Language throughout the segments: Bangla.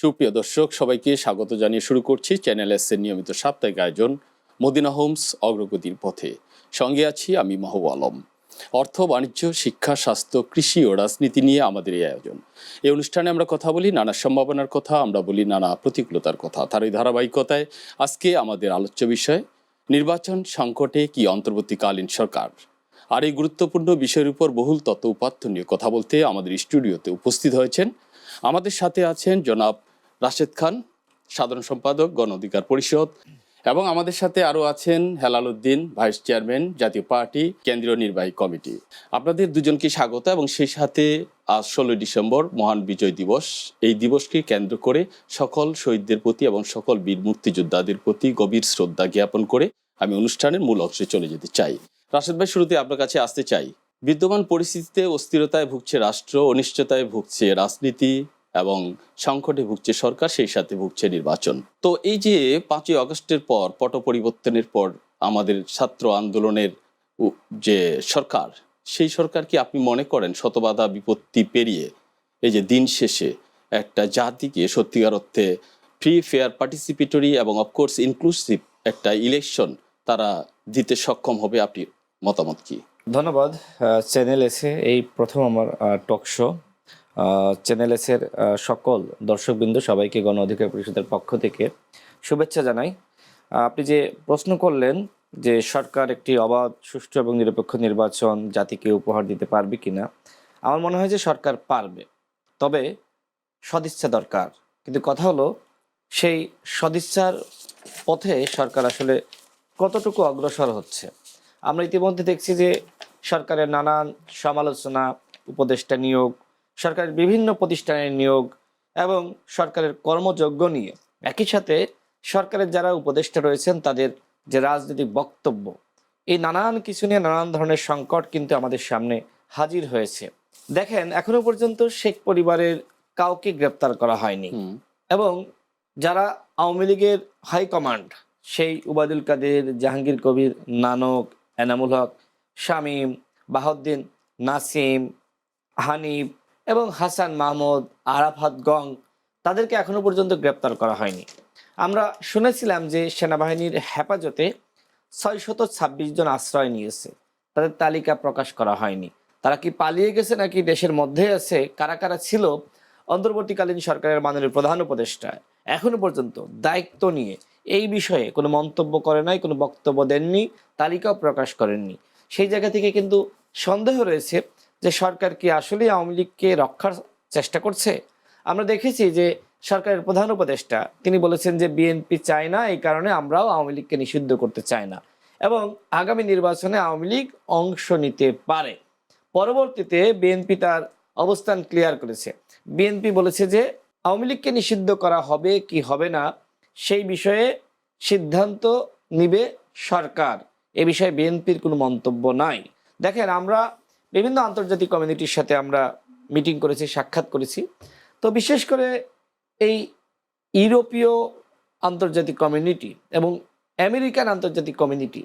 সুপ্রিয় দর্শক, সবাইকে স্বাগত জানিয়ে শুরু করছি চ্যানেল এস এর নিয়মিত সাপ্তাহিক আয়োজন মদিনা হোমস অগ্রগতির পথে। সঙ্গে আছি আমি মাহবু আলম। অর্থ, বাণিজ্য, শিক্ষা, স্বাস্থ্য, কৃষি ও রাজনীতি নিয়ে আমাদের এই আয়োজন। এই অনুষ্ঠানে আমরা কথা বলি নানা সম্ভাবনার কথা, আমরা বলি নানা প্রতিকূলতার কথা। তার এই ধারাবাহিকতায় আজকে আমাদের আলোচ্য বিষয়, নির্বাচন সংকটে কি অন্তর্বর্তীকালীন সরকার? আর এই গুরুত্বপূর্ণ বিষয়ের উপর বহুল তত্ত্ব উপাত্ত নিয়ে কথা বলতে আমাদের স্টুডিওতে উপস্থিত হয়েছেন। আমাদের সাথে আছেন জনাব রাশেদ খান, সাধারণ সম্পাদক, গণ অধিকার পরিষদ, এবং আমাদের সাথে আরও আছেন Helal Uddin vice chairman, Jatiya Party, কেন্দ্রীয় নির্বাহী কমিটি। আপনাদের দুজনকে স্বাগত, এবং সেই সাথে আজ ষোলোই ডিসেম্বর, মহান বিজয় দিবস। এই দিবসকে কেন্দ্র করে সকল শহীদদের প্রতি এবং সকল বীর মুক্তিযোদ্ধাদের প্রতি গভীর শ্রদ্ধা জ্ঞাপন করে আমি অনুষ্ঠানের মূল অংশে চলে যেতে চাই। রাশেদ ভাই, শুরুতে আপনার কাছে আসতে চাই। বিদ্যমান পরিস্থিতিতে অস্থিরতায় ভুগছে রাষ্ট্র, অনিশ্চয়তায় ভুগছে রাজনীতি এবং সংকটে ভুগছে সরকার, সেই সাথে ভুগছে নির্বাচন। তো এই যে পাঁচই আগস্টের পর পট পরিবর্তনের পর আমাদের ছাত্র আন্দোলনের যে সরকার, সেই সরকার কি আপনি মনে করেন শতবাধা বিপত্তি পেরিয়ে এই যে দিন শেষে একটা জাতিকে সত্যিকার অর্থে ফ্রি ফেয়ার পার্টিসিপেটরি এবং অফকোর্স ইনক্লুসিভ একটা ইলেকশন তারা দিতে সক্ষম হবে? আপনি মতামত কি? ধন্যবাদ চ্যানেল এসে এই প্রথম আমার টক শো চ্যানেল এসের সকল দর্শকবৃন্দ সবাইকে গণ অধিকার পরিষদের পক্ষ থেকে শুভেচ্ছা জানাই। আপনি যে প্রশ্ন করলেন যে সরকার একটি অবাধ, সুষ্ঠু এবং নিরপেক্ষ নির্বাচন জাতিকে উপহার দিতে পারবে কিনা, আমার মনে হয় যে সরকার পারবে। তবে সদিচ্ছা দরকার। কিন্তু কথা হলো, সেই সদিচ্ছার পথে সরকার আসলে কতটুকু অগ্রসর হচ্ছে? আমরা ইতিমধ্যে দেখছি যে সরকারের নানান সমালোচনা, উপদেষ্টা নিয়োগ সরকারের বিভিন্ন প্রতিষ্ঠানের নিয়োগ এবং সরকারের কর্মযজ্ঞ নিয়ে। একই সাথে সরকারের যারা উপদেষ্টা রয়েছেন তাদের যে রাজনৈতিক বক্তব্য এই নানান কিছু নিয়ে নানান ধরনের সংকট কিন্তু আমাদের সামনে হাজির হয়েছে। দেখেন এখনও পর্যন্ত শেখ পরিবারের কাউকে গ্রেপ্তার করা হয়নি এবং যারা আওয়ামী লীগের হাইকমান্ড সেই উবাদুল কাদের জাহাঙ্গীর কবির নানক এনামুল হক শামীম বাহাউদ্দিন নাসিম হানিফ এবং হাসান মাহমুদ আরাফাত গং তাদেরকে এখনও পর্যন্ত গ্রেপ্তার করা হয়নি। আমরা শুনেছিলাম যে সেনাবাহিনীর হেফাজতে ছয়শত ছাব্বিশ জন আশ্রয় নিয়েছে। তাদের তালিকা প্রকাশ করা হয়নি। তারা কি পালিয়ে গেছে নাকি দেশের মধ্যে আছে? কারা কারা ছিল? অন্তর্বর্তীকালীন সরকারের মাননীয় প্রধান উপদেষ্টা এখনও পর্যন্ত দায়িত্ব নিয়ে এই বিষয়ে কোনো মন্তব্য করে নাই, কোনো বক্তব্য দেননি, তালিকাও প্রকাশ করেননি। সেই জায়গা থেকে কিন্তু সন্দেহ রয়েছে যে সরকার কি আসলে আওয়ামী লীগকে রক্ষার চেষ্টা করছে? আমরা দেখেছি যে সরকারের প্রধান উপদেষ্টা, তিনি বলেছেন যে বিএনপি চায় না, এই কারণে আমরাও আওয়ামী লীগকে নিষিদ্ধ করতে চাই না। এবং আগামী নির্বাচনে আওয়ামী লীগ অংশ নিতে পারে। পরবর্তীতে বিএনপি তার অবস্থান ক্লিয়ার করেছে। বিএনপি বলেছে যে আওয়ামী লীগকে নিষিদ্ধ করা হবে কি হবে না, সেই বিষয়ে সিদ্ধান্ত নিবে সরকার। এ বিষয়ে বিএনপির কোনো মন্তব্য নাই। দেখেন, আমরা বিভিন্ন আন্তর্জাতিক কমিউনিটির সাথে আমরা মিটিং করেছি, সাক্ষাৎ করেছি। তো বিশেষ করে এই ইউরোপীয় আন্তর্জাতিক কমিউনিটি এবং আমেরিকান আন্তর্জাতিক কমিউনিটি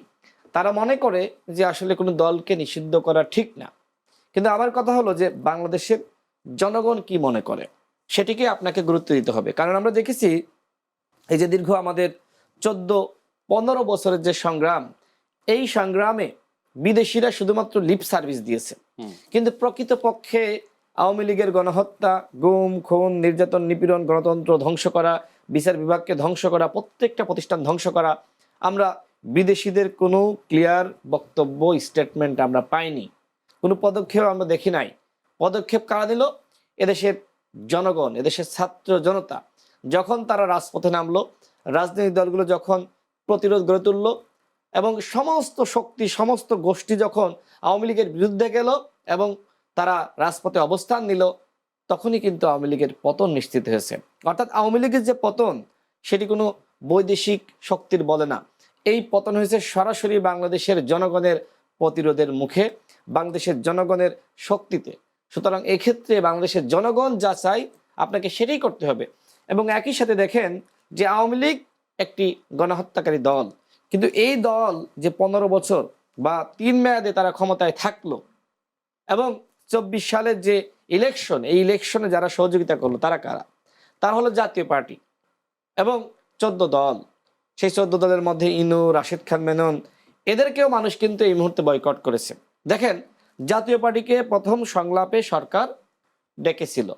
তারা মনে করে যে আসলে কোনো দলকে নিষিদ্ধ করা ঠিক না। কিন্তু আমার কথা হলো যে বাংলাদেশের জনগণ কি মনে করে? সেটিকে আপনাকে গুরুত্ব দিতে হবে। কারণ আমরা দেখেছি এই যে দীর্ঘ আমাদের চোদ্দ, পনেরো বছরের যে সংগ্রাম, এই সংগ্রামে বিদেশিরা শুধুমাত্র লিপ সার্ভিস দিয়েছে। কিন্তু প্রকৃতপক্ষে আওয়ামী লীগের গণহত্যা গুম খুন নির্যাতন নিপীড়ন গণতন্ত্র ধ্বংস করা বিচার বিভাগকে ধ্বংস করা প্রত্যেকটা প্রতিষ্ঠান ধ্বংস করা আমরা বিদেশিদের কোনো ক্লিয়ার বক্তব্য স্টেটমেন্ট আমরা পাইনি। কোনো পদক্ষেপ আমরা দেখি নাই। পদক্ষেপ কারা দিল? এদেশের জনগণ এদেশের ছাত্র জনতা। যখন তারা রাজপথে নামলো রাজনৈতিক দলগুলো যখন প্রতিরোধ গড়ে তুললো এবং সমস্ত শক্তি, সমস্ত গোষ্ঠী যখন আওয়ামী লীগের বিরুদ্ধে গেল এবং তারা রাজপথে অবস্থান নিল, তখনই কিন্তু আওয়ামী লীগের পতন নিশ্চিত হয়েছে। অর্থাৎ আওয়ামী লীগের যে পতন, সেটি কোনো বৈদেশিক শক্তির বলে না। এই পতন হয়েছে সরাসরি বাংলাদেশের জনগণের প্রতিরোধের মুখে, বাংলাদেশের জনগণের শক্তিতে। সুতরাং এক্ষেত্রে বাংলাদেশের জনগণ যা চাই আপনাকে সেটাই করতে হবে। এবং একই সাথে দেখেন যে আওয়ামী লীগ একটি গণহত্যাকারী দল। কিন্তু এই দল যে পনেরো বছর বা তিন মেয়াদে তারা ক্ষমতায় থাকল এবং চব্বিশ সালের যে ইলেকশন এই ইলেকশনে যারা সহযোগিতা করল, তারা কারা? তার হলো জাতীয় পার্টি এবং চোদ্দ দল। সেই চোদ্দ দলের মধ্যে ইনু, রাশিদ খান মেনন, এদেরকেও মানুষ কিন্তু এই মুহূর্তে বয়কট করেছে। দেখেন, জাতীয় পার্টিকে প্রথম সংলাপে সরকার ডেকেছিল।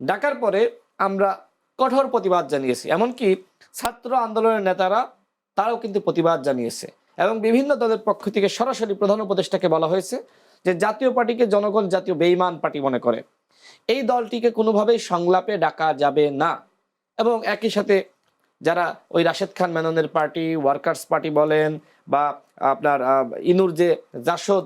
ডাকার পরে আমরা কঠোর প্রতিবাদ জানিয়েছি। এমনকি ছাত্র আন্দোলনের নেতারা তারাও কিন্তু প্রতিবাদ জানিয়েছে এবং বিভিন্ন দলের পক্ষ থেকে সরাসরি প্রধান উপদেষ্টাকে বলা হয়েছে যে জাতীয় পার্টিকে জনগণ জাতীয় বেইমান পার্টি মনে করে। এই দলটিকে কোনোভাবেই সংলাপে ডাকা যাবে না এবং একই সাথে যারা ওই রাশেদ খান মেননের পার্টি, ওয়ার্কার্স পার্টি বলেন বা আপনার ইনুর যে জাসদ,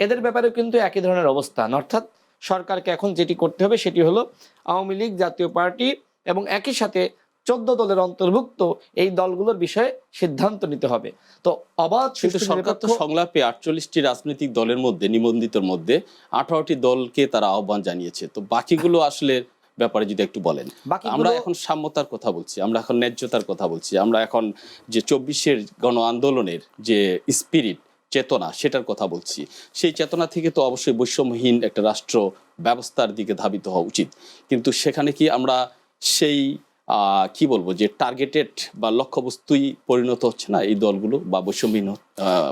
এদের ব্যাপারেও কিন্তু একই ধরনের অবস্থান অর্থাৎ সরকারকে এখন যেটি করতে হবে সেটি হলো আওয়ামী লীগ জাতীয় পার্টি এবং একই সাথে চোদ্দ দলের অন্তর্ভুক্ত এই দলগুলোর বিষয়ে সিদ্ধান্ত নিতে হবে। তো অবাধ কিন্তু সরকার তো সংলাপে আটচল্লিশটি রাজনৈতিক দলের মধ্যে নিবন্ধিতর মধ্যে আঠারোটি দলকে তারা আহ্বান জানিয়েছে। তো বাকিগুলো আসলে ব্যাপারে যদি একটু বলেন। আমরা এখন সাম্যতার কথা বলছি আমরা এখন ন্যায্যতার কথা বলছি আমরা এখন যে চব্বিশের গণ আন্দোলনের যে স্পিরিট চেতনা সেটার কথা বলছি। সেই চেতনা থেকে তো অবশ্যই বৈষম্যহীন একটা রাষ্ট্র ব্যবস্থার দিকে ধাবিত হওয়া উচিত। কিন্তু সেখানে কি আমরা সেই কি বলব যে টার্গেটেড বা লক্ষ্যবস্তুই পরিণত হচ্ছে না এই দলগুলো বা বৈষম্যহীন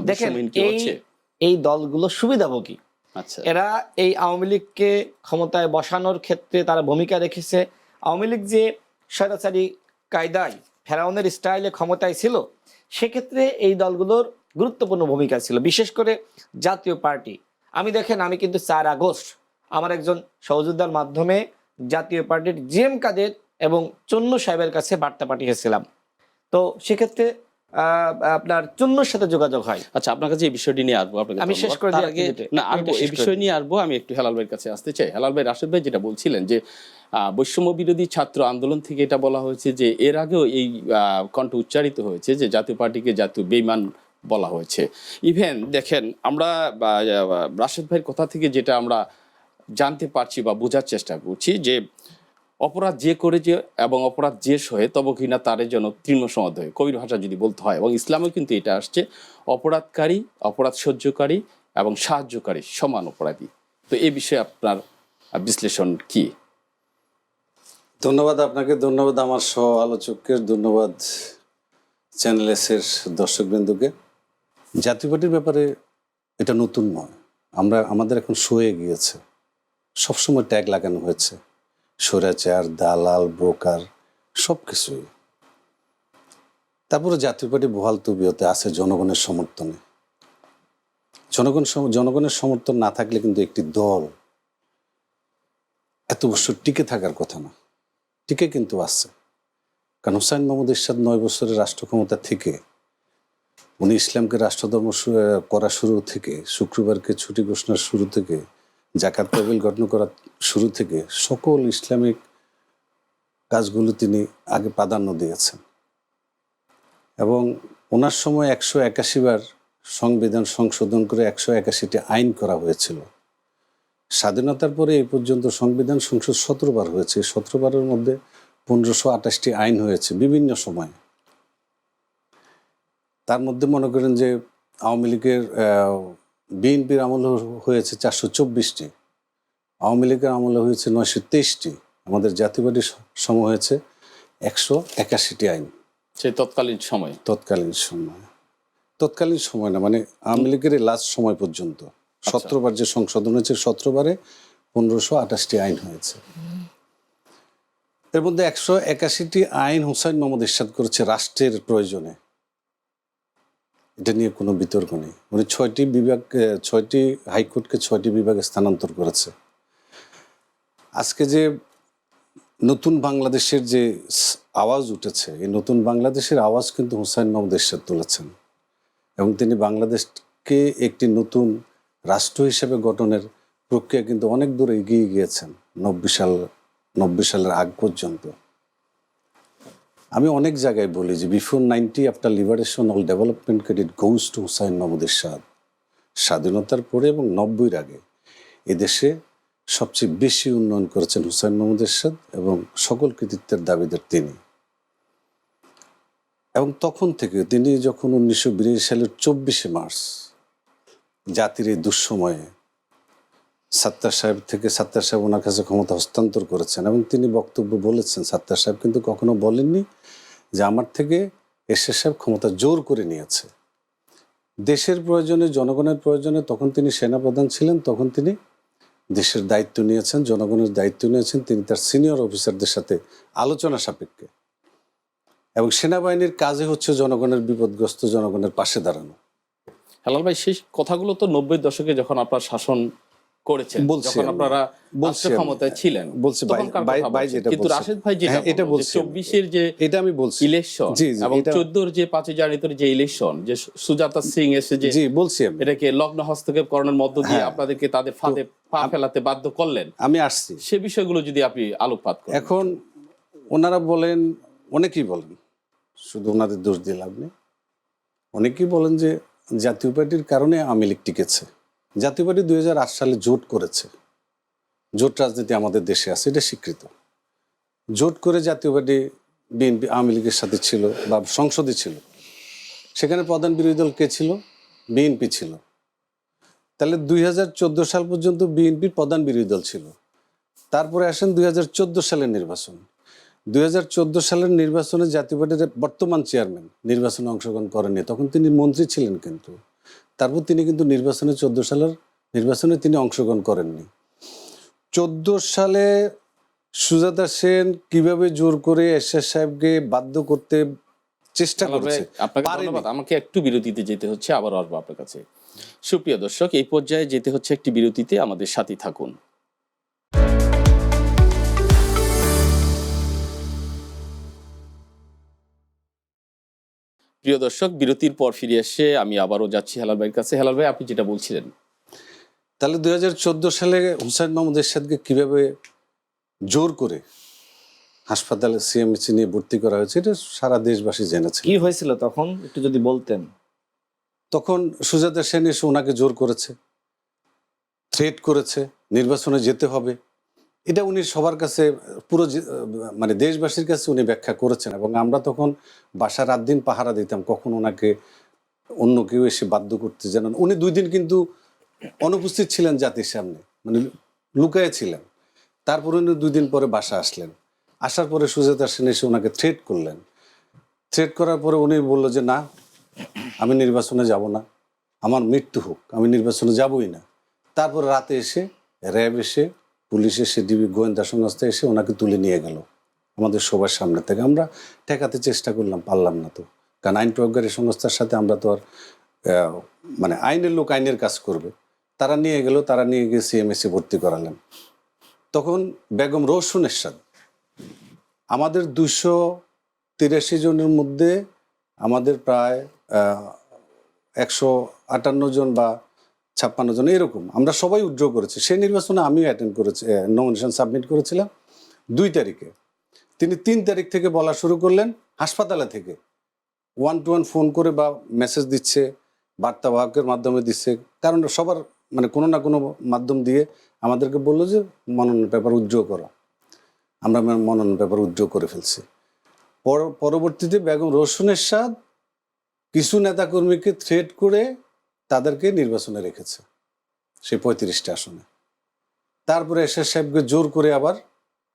বৈষম্যহীন কি এই হচ্ছে এই দলগুলো সুবিধাভোগী। আচ্ছা। এরা এই আওয়ামী লীগকে ক্ষমতায় বসানোর ক্ষেত্রে তারা ভূমিকা রেখেছে। আওয়ামী লীগ যে স্বৈরাচারী কায়দায় ফেরাউনের স্টাইলে ক্ষমতায় ছিল সেক্ষেত্রে এই দলগুলোর গুরুত্বপূর্ণ ভূমিকা ছিল বিশেষ করে জাতীয় পার্টি। আমি দেখেন আমি কিন্তু চার আগস্ট আমার একজন সহযোদ্ধার মাধ্যমে জাতীয় পার্টির জিএম কাদের এবং চন্নু সাহেবের কাছে বার্তা পাঠিয়েছিলাম। তো সেক্ষেত্রে আপনার চন্নুর সাথে যোগাযোগ হয়। আচ্ছা আপনার কাছে এই বিষয়টি নিয়ে আসব আপনাকে আমি শেষ করে আগে না আসব এই বিষয় নিয়ে আসব আমি একটু হেলাল ভাইয়ের কাছে আসতে চাই। হেলাল ভাই রাশেদ ভাই যেটা বলছিলেন যে বৈষম্য বিরোধী ছাত্র আন্দোলন থেকে এটা বলা হয়েছে যে এর আগেও এই আহ, কণ্ঠ উচ্চারিত হয়েছে যে জাতীয় পার্টিকে জাতীয় বেইমান বলা হয়েছে। ইভেন দেখেন আমরা রাশেদ ভাইয়ের কথা থেকে যেটা আমরা জানতে পারছি বা বোঝার চেষ্টা করছি যে অপরাধ যে করে যে এবং অপরাধ যে সহে, তব কিনা তারে যেন তৃণ হয় কবির ভাষা যদি বলতে হয়, এবং ইসলামেও কিন্তু এটা আসছে, অপরাধকারী, অপরাধ সহ্যকারী এবং সাহায্যকারী, সমান অপরাধী। তো এ বিষয়ে আপনার বিশ্লেষণ কি? ধন্যবাদ আপনাকে, ধন্যবাদ আমার সহ আলোচককে ধন্যবাদ চ্যানেল এস এর দর্শকবৃন্দকে। জাতীয় পার্টির ব্যাপারে এটা নতুন নয়। আমরা, আমাদের এখন সয়ে গিয়েছে। সবসময় ট্যাগ লাগানো হয়েছে। স্বৈরাচার, দালাল, ব্রোকার সব কিছুই তারপরে জাতীয় পার্টি বহাল তবিয়তে আছে জনগণের সমর্থনে। জনগণ জনগণের সমর্থন না থাকলে কিন্তু একটি দল এত বছর টিকে থাকার কথা না। টিকে কিন্তু আছে। কারণ হুসাইন মোহাম্মদ ইরশাদ নয় বছরের রাষ্ট্র ক্ষমতা থেকে, উনি ইসলামকে রাষ্ট্রধর্ম করা শুরু থেকে, শুক্রবারকে ছুটি ঘোষণার শুরু থেকে জাকাত তহবিল গঠন করা শুরু থেকে সকল ইসলামিক কাজগুলো তিনি আগে প্রাধান্য দিয়েছেন। এবং ওনার সময় একশো একাশি বার সংবিধান সংশোধন করে একশো একাশিটি আইন করা হয়েছিল। স্বাধীনতার পরে এই পর্যন্ত সংবিধান সংসদ সতেরো বার হয়েছে। সতেরো বারের মধ্যে পনেরোশো আঠাশটি আইন হয়েছে বিভিন্ন সময়ে। তার মধ্যে মনে করেন যে আওয়ামী লীগের বিএনপির আমলে হয়েছে চারশো চব্বিশটি আওয়ামী লীগের আমলে হয়েছে নয়শো তেইশটি আমাদের জাতীয় সম হয়েছে একশো একাশিটি আইন। সেই তৎকালীন সময়? তৎকালীন সময়। তৎকালীন সময় না মানে আওয়ামী লীগের লাস্ট সময় পর্যন্ত। সতেরো বার যে সংশোধন হয়েছে সতেরো বারে পনেরোশো আঠাশটি আইন হয়েছে। এর মধ্যে একশো একাশিটি আইন হুসাইন মোহাম্মদ ইরশাদ করেছে রাষ্ট্রের প্রয়োজনে। এটা নিয়ে কোনো বিতর্ক নেই। উনি ছয়টি বিভাগ ছয়টি হাইকোর্টকে ছয়টি বিভাগে স্থানান্তর করেছে। আজকে যে নতুন বাংলাদেশের যে আওয়াজ উঠেছে, এই নতুন বাংলাদেশের আওয়াজ কিন্তু হুসাইন মোহাম্মদ এরশাদ তুলেছেন। এবং তিনি বাংলাদেশকে একটি নতুন রাষ্ট্র হিসেবে গঠনের প্রক্রিয়া কিন্তু অনেক দূর এগিয়ে গিয়েছেন, নব্বই সাল, নব্বই সালের আগ পর্যন্ত। আমি অনেক জায়গায় বলি যে before ninety after liberation all development credit goes to Hussain Muhammad Ershad স্বাধীনতার পরে এবং নব্বইয়ের আগে এদেশে সবচেয়ে বেশি উন্নয়ন করেছেন হুসাইন মোহাম্মদ এরশাদ এবং সকল কৃতিত্বের দাবিদার তিনি। এবং তখন থেকে তিনি যখন উনিশশো বিরাশি সালের চব্বিশে মার্চ জাতির এই দুঃসময়ে সাত্তার সাহেব থেকে সাত্তার সাহেব ওনার কাছে ক্ষমতা হস্তান্তর করেছেন এবং তিনি বক্তব্য বলেছেন সাত্তার সাহেব কিন্তু কখনো বলেননি। যে আমার থেকে এরশাদ সাহেব ক্ষমতা জোর করে নিয়েছে। দেশের প্রয়োজনে, জনগণের প্রয়োজনে তখন তিনি সেনাপ্রধান ছিলেন, তখন তিনি দেশের দায়িত্ব নিয়েছেন, জনগণের দায়িত্ব নিয়েছেন, তিনি তার সিনিয়র অফিসারদের সাথে আলোচনা সাপেক্ষে। এবং সেনাবাহিনীর কাজে হচ্ছে জনগণের বিপদগ্রস্ত, জনগণের পাশে দাঁড়ানো। হেলাল ভাই, সেই কথাগুলো তো নব্বই দশকে যখন আপনার শাসন করেছেন যখন আপনারা বলছি ক্ষমতায় ছিলেন বলছি ভাই- তখনকার ভাই- কথা ভাই বলছেন। যেটা কিন্তু রাশেদ ভাই যেটা হ্যাঁ, এটা বলছি আমি। চব্বিশের যে এটা আমি বলছি। ইলেকশন জি, জি, এবং এটা- চোদ্দোর যে পাঁচই জানুয়ারির যে ইলেকশন যে সুজাতা সিং এসে যে জি বলছি আমি। এটাকে লগ্ন হস্তক্ষেপ করানোর মধ্য দিয়ে হ্যাঁ। আপনাদেরকে তাদের ফাঁদে পা ফেলাতে বাধ্য করলেন। আমি আসছি। সে বিষয়গুলো যদি আপনি আলোকপাত করেন। এখন ওনারা বলেন অনেকেই বলেন শুধু ওনাদের দোষ দিয়ে লাভ নেই। অনেকেই বলেন যে জাতীয় পার্টির কারণে আওয়ামী লীগ টিকেছে। জাতীয় পার্টি দুই হাজার আট সালে জোট করেছে। জোট রাজনীতি আমাদের দেশে আছে, এটা স্বীকৃত। জোট করে জাতীয় পার্টি বিএনপি, আওয়ামী লীগের সাথে ছিল বা সংসদে ছিল। সেখানে প্রধান বিরোধী দল কে ছিল? বিএনপি ছিল। তাহলে দুই হাজার চোদ্দ সাল পর্যন্ত বিএনপির প্রধান বিরোধী দল ছিল। তারপরে আসেন দুই হাজার চোদ্দ সালের নির্বাচন। দুই হাজার চোদ্দ সালের নির্বাচনে জাতীয় পার্টির বর্তমান চেয়ারম্যান নির্বাচনে অংশগ্রহণ করেননি, তখন তিনি মন্ত্রী ছিলেন কিন্তু। তারপর তিনি কিন্তু নির্বাচনে চোদ্দ সালের নির্বাচনে তিনি অংশগ্রহণ করেননি। চোদ্দ সালে সুজাতা সেন কীভাবে জোর করে এরশাদ সাহেবকে বাধ্য করতে চেষ্টা করবে করেছে আপনাকে ধন্যবাদ। আমাকে একটু বিরতিতে যেতে হচ্ছে আবার আসব আপনার কাছে। সুপ্রিয় দর্শক এই পর্যায়ে যেতে হচ্ছে একটি বিরতিতে। আমাদের সাথে থাকুন। প্রিয় দর্শক বিরতির পর ফিরে এসে আমি আবারও যাচ্ছি হেলাল ভাইয়ের কাছে। হেলাল ভাই আপনি যেটা বলছিলেন। তাহলে দু হাজার চোদ্দ সালে হুসাইন মাহমুদ এরশাদকে কীভাবে জোর করে হাসপাতালে সিএমএসি নিয়ে ভর্তি করা হয়েছে এটা সারা দেশবাসী জেনেছে। কি হয়েছিল তখন? একটু যদি বলতেন। তখন সুজাতা সেন এসে ওনাকে জোর করেছে থ্রেট করেছে নির্বাচনে যেতে হবে। এটা উনি সবার কাছে, পুরো মানে দেশবাসীর কাছে উনি ব্যাখ্যা করেছেন এবং আমরা তখন বাসা রাত দিন পাহারা দিতাম কখন ওনাকে অন্য কেউ এসে বাধ্য করতে যেন উনি দুই দিন কিন্তু অনুপস্থিত ছিলেন জাতির সামনে মানে লুকায়ে ছিলেন। তারপরে উনি দুই দিন পরে বাসা আসলেন। আসার পরে সুজাতা সেন এসে ওনাকে থ্রেট করলেন। থ্রেট করার পরে উনি বলল যে, না, আমি নির্বাচনে যাব না। আমার মৃত্যু হোক, আমি নির্বাচনে যাবই না। তারপর রাতে এসে, র্যাব এসে পুলিশ এসে ডিবি গোয়েন্দা সংস্থা এসে ওনাকে তুলে নিয়ে গেল। আমাদের সবার সামনে থেকে আমরা ঠেকাতে চেষ্টা করলাম, পারলাম না তো। কারণ আইন প্রয়োগকারী সংস্থার সাথে আমরা তো আর মানে আইনের লোক আইনের কাজ করবে। তারা নিয়ে গেল, তারা নিয়ে গিয়ে সিএমএসি ভর্তি করালেন। তখন বেগম রৌশন এরশাদ, আমাদের দুশো তিরাশি জনের মধ্যে আমাদের প্রায় একশো আটান্ন জন বা ছাপ্পান্ন জন এরকম। আমরা সবাই উইথড্র করেছি। সেই নির্বাচনে আমিও অ্যাটেন্ড করেছি নমিনেশন সাবমিট করেছিলাম। দুই তারিখে। তিনি তিন তারিখ থেকে বলা শুরু করলেন, হাসপাতালে থেকে। ওয়ান টু ওয়ান ফোন করে বা মেসেজ দিচ্ছে বার্তাবাহকের মাধ্যমে দিচ্ছে। কারণ সবার মানে কোনো না কোনো মাধ্যম দিয়ে আমাদেরকে বলল যে, মনোনয়ন পেপার উইথড্র করো। আমরা মনোনয়ন পেপার উইথড্র করে ফেলছি। পর- পরবর্তীতে বেগম রসুনের সাদ কিছু নেতাকর্মীকে থ্রেট করে তাদেরকে নির্বাচনে রেখেছে, সেই পঁয়ত্রিশটা আসনে। তারপরে এসএস সাহেবকে জোর করে আবার,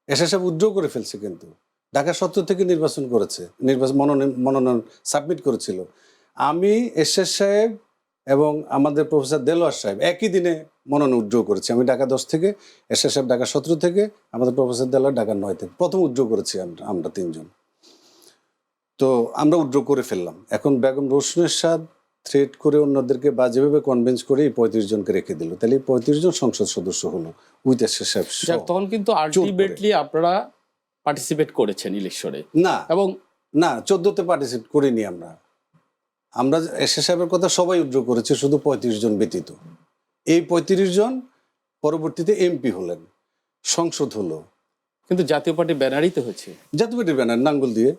এসএস সাহেব উদ্যোগ করে ফেলছে কিন্তু। ঢাকা সত্তর থেকে নির্বাচন করেছে, নির্বাচন মনোনয়ন মনোনয়ন সাবমিট করেছিল। আমি এসএস সাহেব এবং আমাদের প্রফেসর দেলোয়ার সাহেব একই দিনে মনোনয়ন উদ্যোগ করেছি। আমি ঢাকা দশ থেকে, এসএস সাহেব ঢাকা সতেরো থেকে, আমাদের প্রফেসর দেলোয়ার ঢাকা নয় থেকে। প্রথম উদ্যোগ করেছি আমরা আমরা তিনজন। তো আমরা উদ্যোগ করে ফেললাম। এখন বেগম রোশনের সাদ থ্রেট করে অন্যদেরকে বাজেভাবে কনভিন্স করে এই পঁয়ত্রিশ জনকে রেখে দিল। তাহলে এই পঁয়ত্রিশ জন সংসদ সদস্য হলো। উইথ সাহেব তখন কিন্তু আলটিমেটলি আপনারা পার্টিসিপেট করেছেন ইলেকশনে না। এবং না চোদ্দতে পার্টিসিপেট করিনি আমরা। আমরা এস সাহেবের কথা সবাই উদ্যোগ করেছে শুধু পঁয়ত্রিশ জন ব্যতীত। এই পঁয়ত্রিশ জন পরবর্তীতে এমপি হলেন সংসদ হলো। কিন্তু জাতীয় পার্টি ব্যানারই তো হয়েছে। জাতীয় পার্টির ব্যানার নাঙ্গল দিয়ে।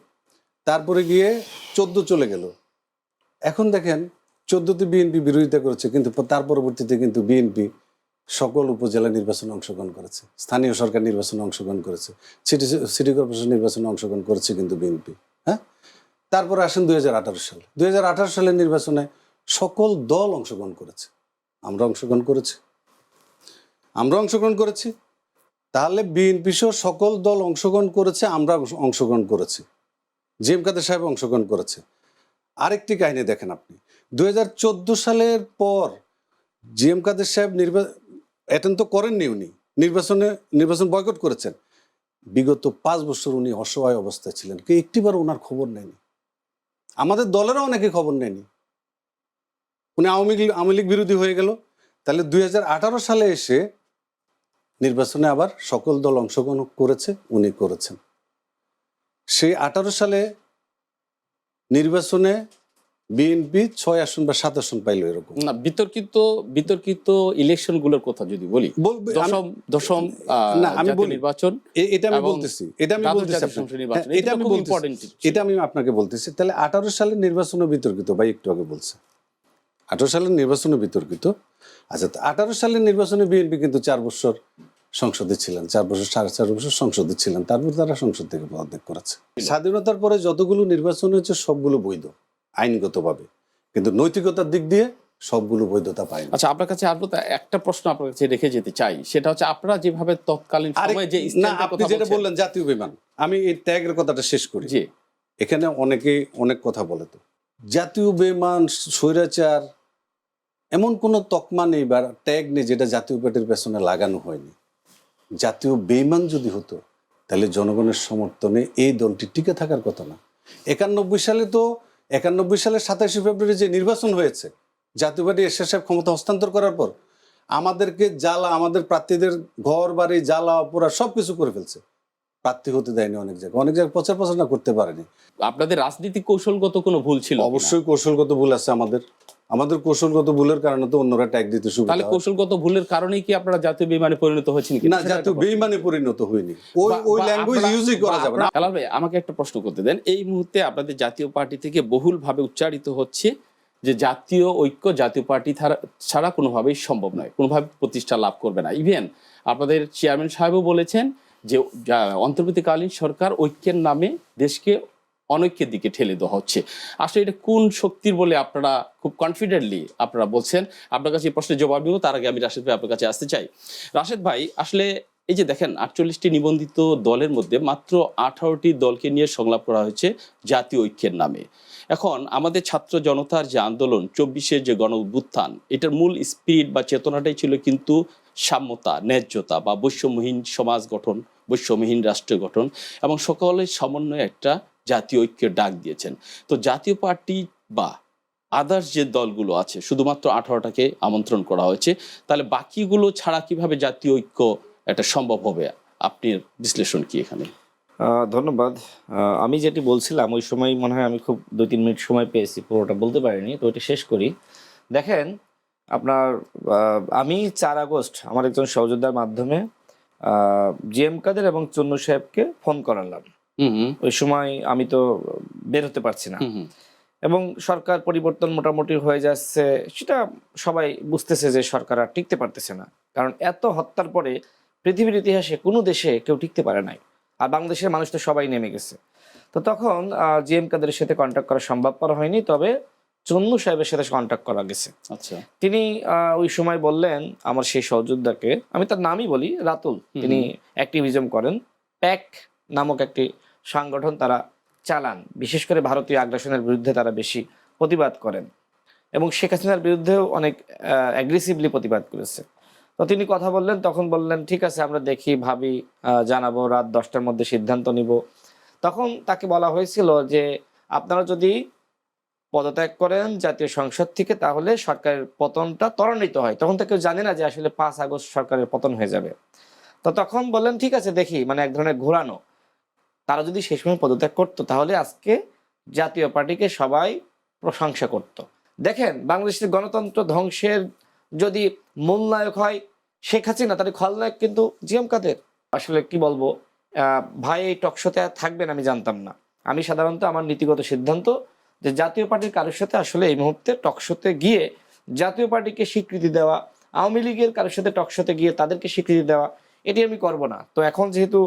তারপরে গিয়ে চোদ্দ চলে গেল। এখন দেখেন চোদ্দতে বিএনপি বিরোধিতা করেছে, কিন্তু তার পরবর্তীতে কিন্তু বিএনপি সকল উপজেলা নির্বাচনে অংশগ্রহণ করেছে। স্থানীয় সরকার নির্বাচনে অংশগ্রহণ করেছে, সিটি সিটি কর্পোরেশন নির্বাচনে অংশগ্রহণ করেছে কিন্তু বিএনপি হ্যাঁ? তারপরে আসেন দুই হাজার আঠারো সাল। দুই হাজার আঠারো সালের নির্বাচনে সকল দল অংশগ্রহণ করেছে। আমরা অংশগ্রহণ করেছি। আমরা অংশগ্রহণ করেছি। তাহলে বিএনপি সহ সকল দল অংশগ্রহণ করেছে, আমরা অংশগ্রহণ করেছি। জি এম কাদের সাহেব অংশগ্রহণ করেছে। আরেকটি কাহিনী দেখেন আপনি। দুই হাজার চোদ্দ সালের পর জি এম কাদের সাহেব নির্বাচন অ্যাটেন্ড তো করেননি উনি, নির্বাচনে নির্বাচন বয়কট করেছেন। বিগত পাঁচ বছর উনি অসহায় অবস্থায় ছিলেন কে একটিবার ওনার খবর নেয়নি। আমাদের দলেরও অনেকে খবর নেয়নি। উনি আওয়ামী লীগ আওয়ামী লীগ বিরোধী হয়ে গেল। তাহলে দুই হাজার আঠারো সালে এসে নির্বাচনে আবার সকল দল অংশগ্রহণ করেছে, উনি করেছেন। সেই আঠারো সালে নির্বাচনে বিএনপি ছয় আসন বা সাত আসন পাইল এরকম। না বিতর্কিত বিতর্কিত ইলেকশনগুলোর কথা যদি বলি দশম দশম না, আমি বলি। নির্বাচন এটা আমি বলতেছি এটা আমি বলতেছি হ্যাঁ, এটা আমি ইম্পর্টেন্ট এটা আমি আপনাকে বলতেছি। তাহলে আঠারো সালের নির্বাচনও বিতর্কিত ভাই একটু আগে বলছে। আঠারো সালের নির্বাচনও বিতর্কিত। আচ্ছা আঠারো সালের নির্বাচনে বিএনপি কিন্তু চার বছর সংসদে ছিলেন চার বছর সাড়ে চার বছর সংসদে ছিলেন তারপর তারা সংসদ থেকে পদত্যাগ করেছে। স্বাধীনতার পরে যতগুলো নির্বাচন হয়েছে সবগুলো বৈধ আইনগতভাবে। কিন্তু নৈতিকতার দিক দিয়ে সবগুলো বৈধতা পায়নি আচ্ছা আপনার কাছে আসব একটা প্রশ্ন আপনার কাছে রেখে যেতে চাই। সেটা হচ্ছে আপনারা যেভাবে তৎকালীন সময়ে যে না আপনি যেটা বললেন জাতীয় বিমান আমি এই ত্যাগের কথাটা শেষ করি। জি। এখানে অনেকে অনেক কথা বলে তো। জাতীয় বেমান স্বৈরাচার এমন কোনো তকমা নেই বা ট্যাগ নেই যেটা জাতীয় পার্টির পেছনে লাগানো হয়নি। জাতীয় বেইমান যদি হতো তাহলে জনগণের সমর্থনে এই দলটি টিকে থাকার কথা না। একানব্বই সালে তো একানব্বই সালের সাতাশে ফেব্রুয়ারি যে নির্বাচন হয়েছে জাতীয় পার্টি এরশাদ সাহেব ক্ষমতা হস্তান্তর করার পর আমাদেরকে জ্বালা আমাদের প্রার্থীদের ঘর বাড়ি জ্বালা অপরা সব কিছু করে ফেলছে। প্রার্থী হতে দেয়নি অনেক জায়গায়। অনেক জায়গায় প্রচার প্রচারণা করতে পারেনি। আপনাদের রাজনীতি কৌশলগত কোনো ভুল ছিল অবশ্যই কৌশলগত ভুল আছে আমাদের। আমাদের কৌশলগত ভুলের কারণে তো অন্যরা ট্যাগ দিতে শুরু তাহলে কৌশলগত ভুলের কারণেই কি আপনারা জাতীয় বিমানে পরিণত হয়েছেন কি? না জাতীয় বেইমানে পরিণত হয়নি। ওই ওই ল্যাঙ্গুয়েজ ইউজই করা যাবে না। হেলাল ভাই আমাকে একটা প্রশ্ন করতে দেন। এই মুহূর্তে আপনাদের জাতীয় পার্টি থেকে বহুলভাবে উচ্চারিত হচ্ছে যে জাতীয় ঐক্য জাতীয় পার্টি ছাড়া- কোনোভাবেই সম্ভব নয়। কোনোভাবে প্রতিষ্ঠা লাভ করবে না। ইভেন আপনাদের চেয়ারম্যান সাহেবও বলেছেন যে যা- অন্তর্বর্তীকালীন সরকার ঐক্যের নামে দেশকে অনৈক্যের দিকে ঠেলে দেওয়া হচ্ছে। আসলে এটা কোন শক্তির বলে আপনারা খুব কনফিডেন্টলি আপনারা বলছেন? আপনার কাছে এই প্রশ্নের জবাব দিব তার আগে আমি রাশেদ ভাই আপনার কাছে আসতে চাই। রাশেদ ভাই, আসলে এই যে দেখেন, আটচল্লিশটি নিবন্ধিত দলের মধ্যে মাত্র আঠারোটি দলকে নিয়ে সংলাপ করা হয়েছে জাতীয় ঐক্যের নামে। এখন আমাদের ছাত্র জনতার যে আন্দোলন, চব্বিশের যে গণ উত্থান এটার মূল স্পিরিট বা চেতনাটাই ছিল কিন্তু সাম্যতা, ন্যায্যতা বা বৈষম্যহীন সমাজ গঠন, বৈষম্যহীন রাষ্ট্র গঠন এবং সকলের সমন্বয়ে একটা জাতীয় ঐক্যের ডাক দিয়েছেন। তো জাতীয় পার্টি বা আদার্স যে দলগুলো আছে, শুধুমাত্র আঠারোটাকে আমন্ত্রণ করা হয়েছে, তাহলে বাকিগুলো ছাড়া কীভাবে জাতীয় ঐক্য এটা সম্ভব হবে? আপনি বিশ্লেষণ কি এখানে? ধন্যবাদ। আমি যেটি বলছিলাম, ওই সময় মনে হয় আমি খুব দুই তিন মিনিট সময় পেয়েছি, পুরোটা বলতে পারিনি, তো ওইটা শেষ করি। দেখেন, আপনার আমি চার আগস্ট আমার একজন সহযোদ্ধার মাধ্যমে জি এম কাদের এবং চন্নু সাহেবকে ফোন করালাম। ওই সময় আমি তো বের হতে পারছি না। এবং সরকার পরিবর্তন মোটামুটি হয়ে যাচ্ছে সেটা সবাই বুঝতেছে যে সরকার আর টিকতে পারতেছে না। কারণ এত হত্যার পরে পৃথিবীর ইতিহাসে কোনো দেশে কেউ টিকতে পারে নাই। আর বাংলাদেশের মানুষ তো সবাই নেমে গেছে। তো তখন জি এম কাদের সাথে কন্ট্যাক্ট করা সম্ভবপর হয়নি তবে চন্নু সাহেবের সাথে কন্ট্যাক্ট করা গেছে। আচ্ছা। তিনি আহ, ওই সময় বললেন আমার সেই সহযোদ্ধাকে আমি তার নামই বলি রাতুল। তিনি অ্যাক্টিভিজম করেন। প্যাক নামক একটি সংগঠন তারা চালান। বিশেষ করে ভারতীয় আগ্রাসনের বিরুদ্ধে তারা বেশি প্রতিবাদ করেন। এবং শেখ হাসিনার বিরুদ্ধেও অনেক অ্যাগ্রেসিভলি প্রতিবাদ করেছে। তো তিনি কথা বললেন, তখন বললেন, ঠিক আছে, আমরা দেখি, ভাবি জানাব, রাত দশটার মধ্যে সিদ্ধান্ত নিব। তখন তাকে বলা হয়েছিল যে, আপনারা যদি পদত্যাগ করেন জাতীয় সংসদ থেকে, তাহলে সরকারের পতনটা ত্বরান্বিত হয়। তখন তো কেউ জানে না যে আসলে পাঁচ আগস্ট সরকারের পতন হয়ে যাবে। তো তখন বললেন, ঠিক আছে, দেখি। মানে এক ধরনের ঘোরানো। তারা যদি সেই সময় পদত্যাগ করতো, তাহলে আজকে জাতীয় পার্টিকে সবাই প্রশংসা করত। দেখেন, বাংলাদেশের গণতন্ত্র ধ্বংসের যদি মূল নায়ক হয়, শেখ হাসিনা তাহলে খলনায়ক কিন্তু জিএম কাদের? আসলে কি বলব ভাই এই টকশোতে থাকবেন আমি জানতাম না। আমি সাধারণত আমার নীতিগত সিদ্ধান্ত যে জাতীয় পার্টির কারোর সাথে আসলে এই মুহূর্তে টকশোতে গিয়ে জাতীয় পার্টিকে স্বীকৃতি দেওয়া, আওয়ামী লীগের কারোর সাথে টকশোতে গিয়ে তাদেরকে স্বীকৃতি দেওয়া, এটি আমি করব না। তো এখন যেহেতু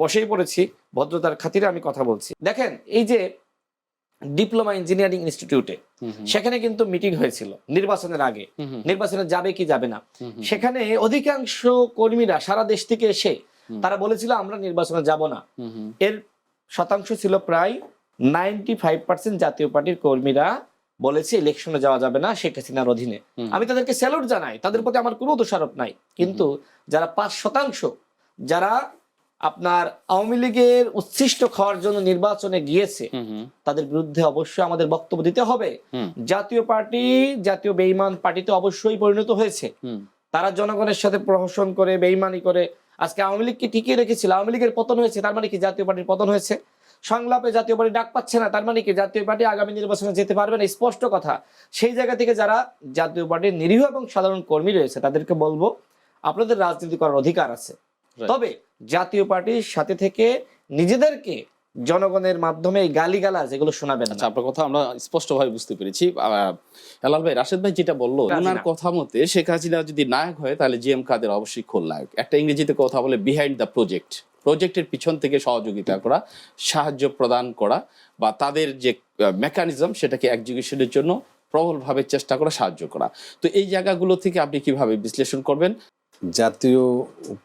বসেই পড়েছি ভদ্রতার খাতিরে আমি কথা বলছি। দেখেন এই যে ডিপ্লোমা ইঞ্জিনিয়ারিং ইনস্টিটিউটে সেখানে কিন্তু মিটিং হয়েছিল নির্বাচনের আগে। নির্বাচনে যাবে কি যাবে না। সেখানে অধিকাংশ কর্মীরা সারা দেশ থেকে এসে তারা বলেছিল আমরা নির্বাচনে যাব না। এর শতাংশ ছিল প্রায় নাইনটি ফাইভ পার্সেন্ট জাতীয় পার্টির কর্মীরা বলেছে ইলেকশনে যাওয়া যাবে না শেখ হাসিনার অধীনে। আমি তাদেরকে স্যালুট জানাই তাদের প্রতি আমার কোনো দোষারোপ নাই। কিন্তু যারা পাঁচ শতাংশ যারা আপনার আওয়ামী লীগের উচ্ছিষ্ট খাওয়ার জন্য নির্বাচনে গিয়েছে তাদের বিরুদ্ধে অবশ্যই আমাদের বক্তব্য দিতে হবে। জাতীয় পার্টি জাতীয় বেইমান পার্টিতে অবশ্যই পরিণত হয়েছে। তারা জনগণের সাথে প্রহসন করে বেইমানি করে আজকে আওয়ামী লীগকে টিকিয়ে রেখেছিল। আওয়ামী লীগের পতন হয়েছে তার মানে কি জাতীয় পার্টির পতন হয়েছে? সংলাপে জাতীয় পার্টি ডাক পাচ্ছে না তার মানে কি জাতীয় পার্টি আগামী নির্বাচনে যেতে পারবে না? স্পষ্ট কথা সেই জায়গা থেকে যারা জাতীয় পার্টির নিরীহ এবং সাধারণ কর্মী রয়েছে তাদেরকে বলব আপনাদের রাজনীতি করার অধিকার আছে. তবে জাতীয় পার্টির সাথে থেকে নিজেদেরকে জনগণের মাধ্যমে এই গালিগালাজ এগুলো শোনাবেন আচ্ছা আপনার কথা আমরা স্পষ্টভাবে বুঝতে পেরেছি। হেলাল ভাই রাশেদ ভাই যেটা বলল ওনার কথা মতে শেখ হাসিনা যদি নায়ক হয় তাহলে জি এম কাদের অবশ্যই খোল নায়ক। একটা ইংরেজিতে কথা বলে বিহাইন্ড দ্য প্রজেক্ট প্রজেক্টের পিছন থেকে সহযোগিতা করা সাহায্য প্রদান করা বা তাদের যে মেকানিজম সেটাকে এক্সিকিউশনের জন্য প্রবলভাবে চেষ্টা করা সাহায্য করা। তো এই জায়গাগুলো থেকে আপনি কীভাবে বিশ্লেষণ করবেন? জাতীয়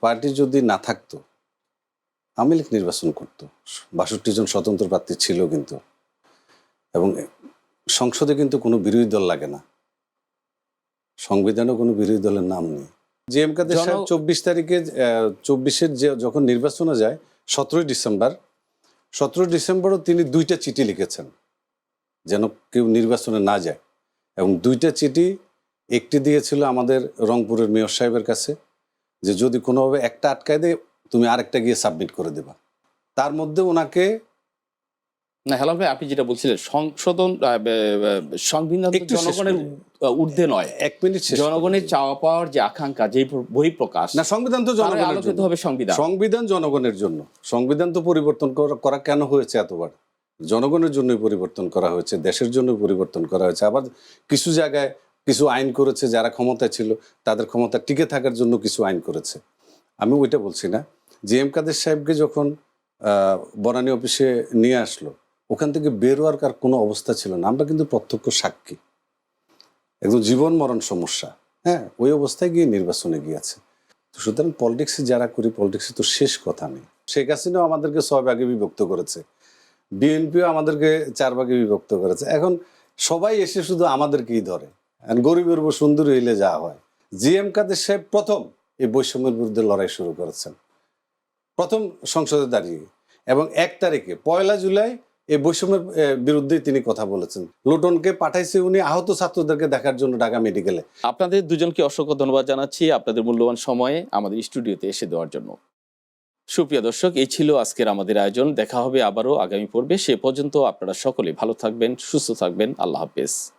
পার্টি যদি না থাকতো আওয়ামী লীগ নির্বাচন করতো। বাষট্টি জন স্বতন্ত্র প্রার্থী ছিল কিন্তু। এবং সংসদে কিন্তু কোনো বিরোধী দল লাগে না। সংবিধানেও কোনো বিরোধী দলের নাম নেই। জি এম কাদের সাহেব চব্বিশ তারিখে চব্বিশের যে যখন নির্বাচনে যায় সতেরোই ডিসেম্বর সতেরোই ডিসেম্বরও তিনি দুইটা চিঠি লিখেছেন যেন কেউ নির্বাচনে না যায়। এবং দুইটা চিঠি একটি দিয়েছিল আমাদের রংপুরের মেয়র সাহেবের কাছে যে যদি কোনোভাবে একটা আটকায় দেয় তুমি আরেকটা গিয়ে সাবমিট করে দেবা। তার মধ্যে ওনাকে না হেলাল ভাই আপনি যেটা বলছিলেন সংশোধন সংবিধান জনগণের। ঊর্ধ্বে নয়। এক মিনিট জনগণের চাওয়া পাওয়ার যে আকাঙ্ক্ষা যে বই প্রকাশ না সংবিধান তো জনগণের জন্য। হবে সংবিধান। সংবিধান জনগণের জন্য। সংবিধান তো পরিবর্তন করা- করা কেন হয়েছে এতবার? জনগণের জন্যই পরিবর্তন করা হয়েছে দেশের জন্য পরিবর্তন করা হয়েছে। আবার কিছু জায়গায় কিছু আইন করেছে, যারা ক্ষমতায় ছিল, তাদের ক্ষমতা টিকে থাকার জন্য কিছু আইন করেছে। আমি ওইটা বলছি না। জি এম কাদের সাহেবকে যখন বনানী অফিসে নিয়ে আসলো, ওখান থেকে বেরোয়ার কার কোনো অবস্থা ছিল না। আমরা কিন্তু প্রত্যক্ষ সাক্ষী। একদম জীবন মরণ সমস্যা। হ্যাঁ ওই অবস্থায় গিয়ে নির্বাচনে গিয়েছে। তো সুতরাং পলিটিক্সে যারা করি পলিটিক্সে তো শেষ কথা নেই। শেখ হাসিনাও আমাদেরকে ছয় ভাগে বিভক্ত করেছে। বিএনপিও আমাদেরকে চার ভাগে বিভক্ত করেছে। এখন সবাই এসে শুধু আমাদেরকেই ধরে। গরিবের উপর সুন্দরী হইলে যা হয়। জি এম কাদের সাহেব প্রথম এই বৈষম্যের বিরুদ্ধে লড়াই শুরু করেছেন। প্রথম সংসদে দাঁড়িয়ে। এবং এক তারিখে, পয়লা জুলাই, এই বৈষম্যের বিরুদ্ধে তিনি কথা বলেছেন। লুটনকে পাঠাইছে উনি, আহত ছাত্রদেরকে দেখার জন্য ঢাকা মেডিকেলে। আপনাদের দুজনকে অসংখ্য ধন্যবাদ জানাচ্ছি আপনাদের মূল্যবান সময়ে আমাদের স্টুডিওতে এসে দেওয়ার জন্য। সুপ্রিয় দর্শক, এই ছিল আজকের আমাদের আয়োজন। দেখা হবে আবারও আগামী পর্বে। সে পর্যন্ত আপনারা সকলে ভালো থাকবেন, সুস্থ থাকবেন। আল্লাহ হাফেজ।